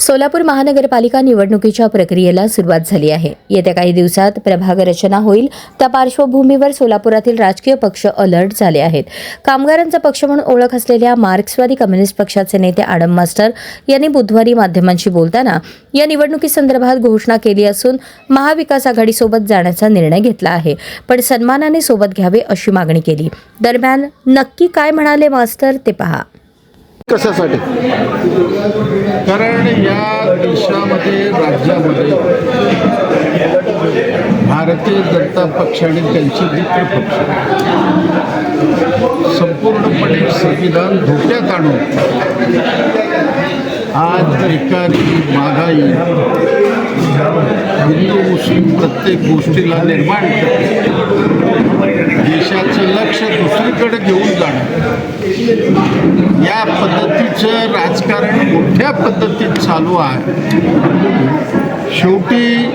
सोलापूर महानगरपालिका निवडणुकीच्या प्रक्रियेला सुरुवात झाली आहे. येत्या काही दिवसात प्रभाग रचना होईल. त्या पार्श्वभूमीवर सोलापुरातील राजकीय पक्ष अलर्ट झाले आहेत. कामगारांचा पक्ष म्हणून ओळख असलेल्या मार्क्सवादी कम्युनिस्ट पक्षाचे नेते आडम मास्टर यांनी बुधवारी माध्यमांशी बोलताना या निवडणुकीसंदर्भात घोषणा केली असून महाविकास आघाडीसोबत जाण्याचा निर्णय घेतला आहे. पण सन्मानाने सोबत घ्यावे अशी मागणी केली. दरम्यान नक्की काय म्हणाले मास्टर ते पहा. कशासाठी? कारण या देशामध्ये राज्यामध्ये भारतीय जनता पक्ष आणि त्यांचे मित्र पक्ष संपूर्णपणे संविधान धोक्यात आणून आज बेकारी महागाई हिंदू मुस्लिम प्रत्येक गोष्टीला निर्माण करते देशाचं लक्ष दुसरीकडे घेऊन जाणं. या पद्धतीचं राजकारण मोठ्या पद्धतीत चालू आहे. शेवटी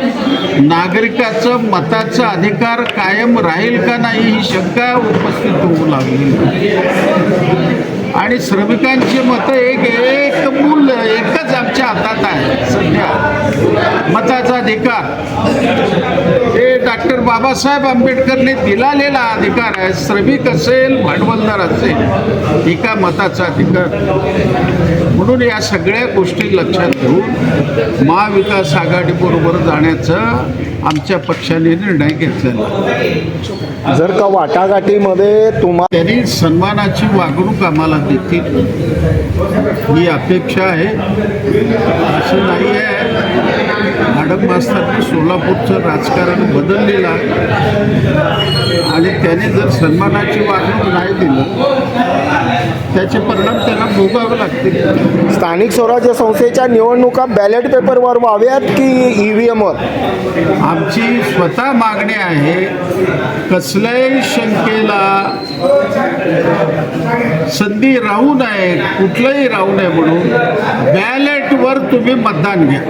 नागरिकाचं मताचा अधिकार कायम राहील का नाही ही शंका उपस्थित होऊ लागली. आणि श्रमिकांची मतं एक एक मूल एकच आमच्या हातात आहे सध्या. मताचा अधिकार. डॉक्टर बाबासाहेब आंबेडकरने दिलालेला अधिकार आहे. श्रमिक असेल भांडवलदार असेल एका मताचा अधिकार? म्हणून या सगळ्या गोष्टी लक्षात घेऊन महाविकास आघाडीबरोबर जाण्याचा आमच्या पक्षाने निर्णय घेतलेला जर का वाटाघाटीमध्ये तुम्हा त्यांनी सन्मानाची वागणूक आम्हाला देतील. ही अपेक्षा आहे. असं नाही आहे मॅडम मास्तरने सोलापूरचं राजकारण बदललेलं आहे. आणि त्याने जर सन्मानाची वागणूक नाही दिलं त्याचे परिणाम त्यांना भोगावे लागतील. स्थानिक स्वराज्य संस्थेच्या निवडणुका बॅलेट पेपरवर व्हाव्यात की ई व्ही एमवर आमची स्वतः मागणी आहे कसल्याही शंकेला संधी राहू नये कुठलंही राहू नये म्हणून बॅलेटवर तुम्ही मतदान घ्या.